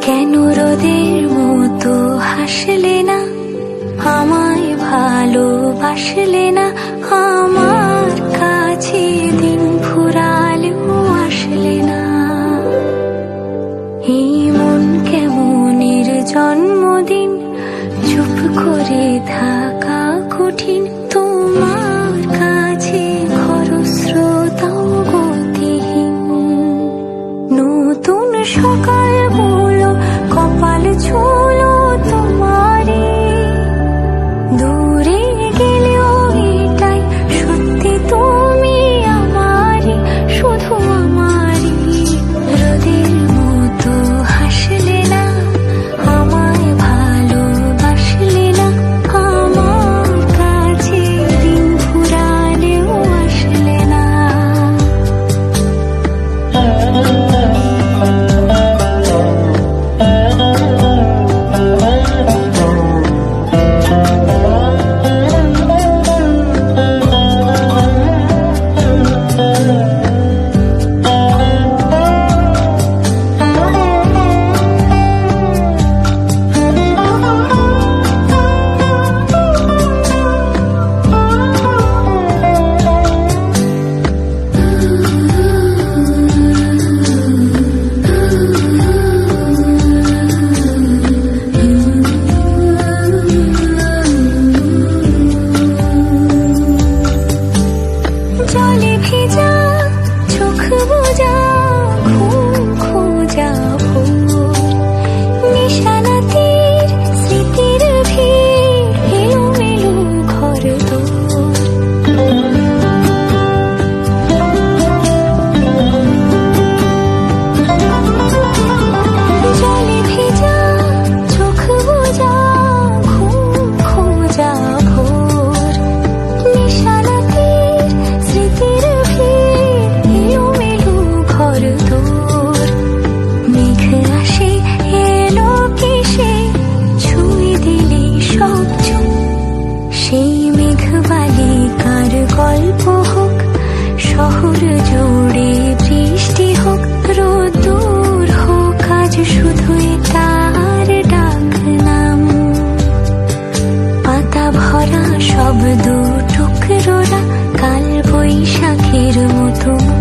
কেন রোদের মতো হাসলে না? আমায় ভালোবাসলে না? আমার কাছে রোদা কাল বৈশাখের মতো।